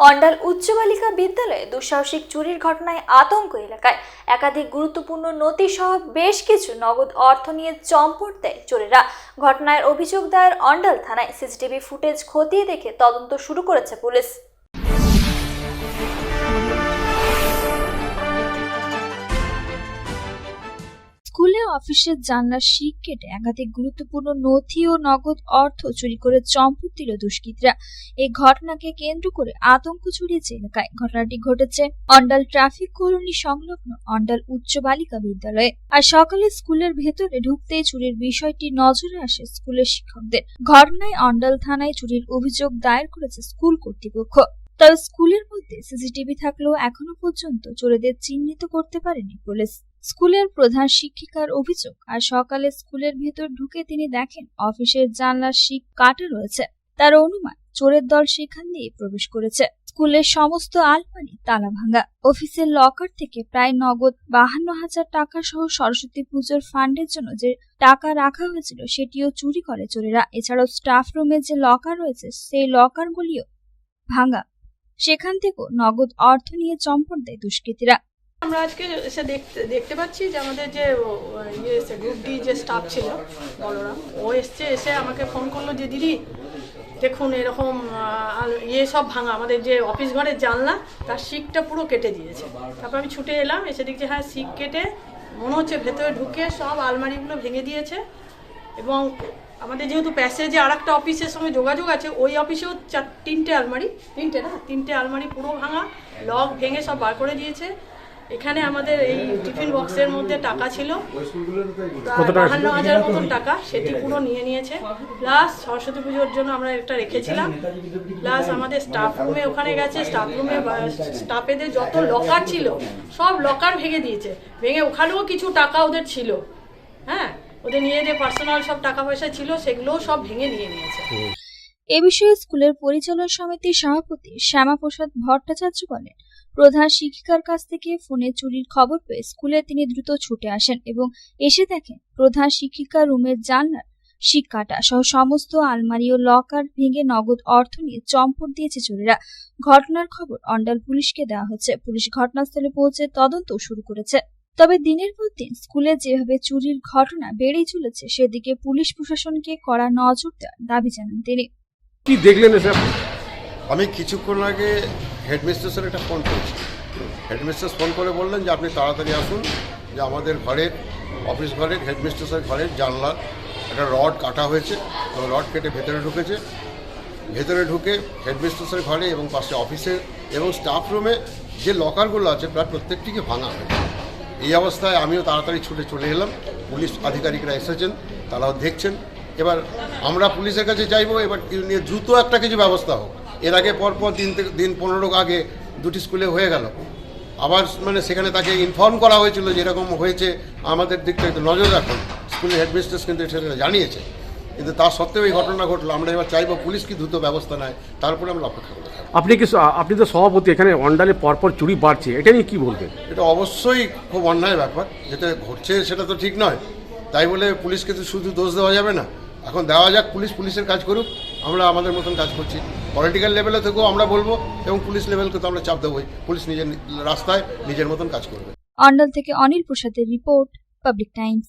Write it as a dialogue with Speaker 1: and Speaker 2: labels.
Speaker 1: অন্ডাল উচ্চ বালিকা বিদ্যালয়ে দুঃসাহসিক চুরির ঘটনায় আতঙ্ক এলাকায়। একাধিক গুরুত্বপূর্ণ নথি সহ বেশ কিছু নগদ অর্থ নিয়ে চম্পট দেয় চোরেরা। ঘটনায় অভিযোগ দায়ের অন্ডাল থানায় সিসিটিভি ফুটেজ খতিয়ে দেখে তদন্ত শুরু করেছে পুলিশ। অফিসের জানলার শিক কেটে একাধিক গুরুত্বপূর্ণ নথি ও নগদ অর্থ চুরি করে চম্পট দিল দুষ্কৃতীরা। এই ঘটনাকে কেন্দ্র করে আতঙ্ক ছড়িয়েছে এলাকায়। ঘটনাটি ঘটেছে অন্ডাল ট্রাফিক কলোনি সংলগ্ন অন্ডাল উচ্চ বালিকা বিদ্যালয়ে। আর সকালে স্কুলের ভেতরে ঢুকতেই চুরির বিষয়টি নজরে আসে স্কুলের শিক্ষকদের। ঘটনায় অন্ডাল থানায় চুরির অভিযোগ দায়ের করেছে স্কুল কর্তৃপক্ষ। তবে স্কুলের মধ্যে সিসিটিভি থাকলেও এখনও পর্যন্ত চোরেদের চিহ্নিত করতে পারেনি পুলিশ। স্কুলের প্রধান শিক্ষিকার অভিযোগ, আর সকালে স্কুলের ভেতর ঢুকে তিনি দেখেন অফিসের জানলার শিক কাটা রয়েছে। তার অনুমান, চোরের দল সেখান দিয়ে প্রবেশ করেছে। স্কুলের সমস্ত আলমারি তালা ভাঙা। অফিসের লকার থেকে প্রায় নগদ বাহান্ন হাজার টাকা সহ সরস্বতী পুজোর ফান্ডের জন্য যে টাকা রাখা হয়েছিল, সেটিও চুরি করে চোরেরা। এছাড়াও স্টাফ রুমে যে লকার রয়েছে, সেই লকারগুলিও ভাঙা। সেখান থেকেও নগদ অর্থ নিয়ে চম্পট দেয় দুষ্কৃতীরা।
Speaker 2: আমরা আজকে এসে দেখতে দেখতে পাচ্ছি যে আমাদের যে ইয়ে এসে গ্রুপ ডি যে স্টাফ ছিল, বলরাম, ও এসছে, এসে আমাকে ফোন করল যে, দিদি, দেখুন এরকম ইয়ে সব ভাঙা, আমাদের যে অফিস ঘরের জানলা, তার শিকটা পুরো কেটে দিয়েছে। তারপর আমি ছুটে এলাম, এসে দেখছি হ্যাঁ শিক কেটে, মনে হচ্ছে ভেতরে ঢুকে সব আলমারিগুলো ভেঙে দিয়েছে এবং আমাদের যেহেতু প্যাসেজে আর একটা অফিসের সঙ্গে যোগাযোগ আছে, ওই অফিসেও চার, তিনটে আলমারি, তিনটে না, তিনটে আলমারি পুরো ভাঙা লক ভেঙে সব বার করে দিয়েছে। এখানে আমাদের এই টিফিন বক্সের মধ্যে টাকা ছিল। বাহান্ন হাজার মতন টাকা সেটি পুরো নিয়ে নিয়েছে। প্লাস সরস্বতী পুজোর জন্য আমরা একটা রেখেছিলাম। প্লাস আমাদের স্টাফ রুমে ওখানে গেছে। স্টাফ রুমে স্টাফেদের যত লকার ছিল সব লকার ভেঙে দিয়েছে। ভেঙে ওখানেও কিছু টাকা ওদের ছিল। হ্যাঁ? ওদের নিয়ে যে পার্সোনাল সব টাকা পয়সা ছিল সেগুলোও সব ভেঙে নিয়ে নিয়েছে।
Speaker 1: এ বিষয়ে স্কুলের পরিচালনা সমিতির সভাপতি শ্যামাপ্রসাদ ভট্টাচার্য বলেন প্রধান শিক্ষিকার কাছ থেকে ফোনে চুরির খবর পেয়ে স্কুলে তিনি দ্রুত ছুটে আসেন এবং এসে দেখেন প্রধান শিক্ষিকা রুমের জানলার শিক্ষাটা সহ সমস্ত আলমারি ও লকার ভেঙে নগদ অর্থ নিয়ে চম্পট দিয়েছে চোরেরা। ঘটনার খবর অন্ডাল পুলিশকে দেওয়া হচ্ছে। পুলিশ ঘটনাস্থলে পৌঁছে তদন্ত শুরু করেছে। তবে দিনের পর দিন স্কুলে যেভাবে চুরির ঘটনা বেড়েই চলেছে, সেদিকে পুলিশ প্রশাসনকে কড়া নজর দেওয়ার দাবি জানান তিনি।
Speaker 3: কি দেখলেন
Speaker 4: আমি কিছুক্ষণ আগে হেডমিস্ট্রেসের একটা ফোন করেছি। হেডমিস্ট্রেস ফোন করে বললেন যে, আপনি তাড়াতাড়ি আসুন, যে আমাদের ঘরের অফিস ঘরের হেডমিস্ট্রেসের ঘরের জানলা, একটা রড কাটা হয়েছে তো রড কেটে ভেতরে ঢুকেছে। ভেতরে ঢুকে হেডমিস্ট্রেসের ঘরে এবং পাশে অফিসে এবং স্টাফ রুমে যে লকারগুলো আছে, প্রায় প্রত্যেকটিকে ভাঙা হয়েছে। এই অবস্থায় আমিও তাড়াতাড়ি ছুটে চলে এলাম। পুলিশ আধিকারিকরা এসেছেন, তারাও দেখছেন। এবার আমরা পুলিশের কাছে চাইব এবার নিয়ে দ্রুত একটা কিছু ব্যবস্থা হোক। এর আগে পরপর দিন দিন পনেরো আগে দুটি স্কুলে হয়ে গেল। আবার মানে সেখানে তাকে ইনফর্ম করা হয়েছিল যে এরকম হয়েছে আমাদের দিকটা একটু নজর রাখুন। স্কুলের হেডমিস্ট্রেস কিন্তু সেটা জানিয়েছে। কিন্তু তা সত্ত্বেও এই ঘটনা ঘটলো। আমরা এবার চাইব পুলিশ কি দ্রুত ব্যবস্থা নেয় তারপরে আমরা অপেক্ষা থাকব।
Speaker 3: আপনি কি আপনি তো সভাপতি এখানে অন্ডালে পরপর চুরি বাড়ছে। এটা নিয়ে কী বলবেন?
Speaker 4: এটা অবশ্যই খুব অন্যায় ব্যাপার। যেটা ঘটছে সেটা তো ঠিক নয়। তাই বলে পুলিশকে তো শুধু দোষ দেওয়া যাবে না। এখন দেওয়া যাক পুলিশ পুলিশের কাজ করুক। আমরা আমাদের মতন কাজ করছি। পলিটিক্যাল লেভেলে থেকেও আমরা বলব এবং পুলিশ লেভেলকে তো আমরা চাপ দেবোই। পুলিশ নিজের রাস্তায় নিজের মতন কাজ করবে।
Speaker 1: অন্ডাল থেকে অনিল প্রসাদের রিপোর্ট, পাবলিক টাইমস।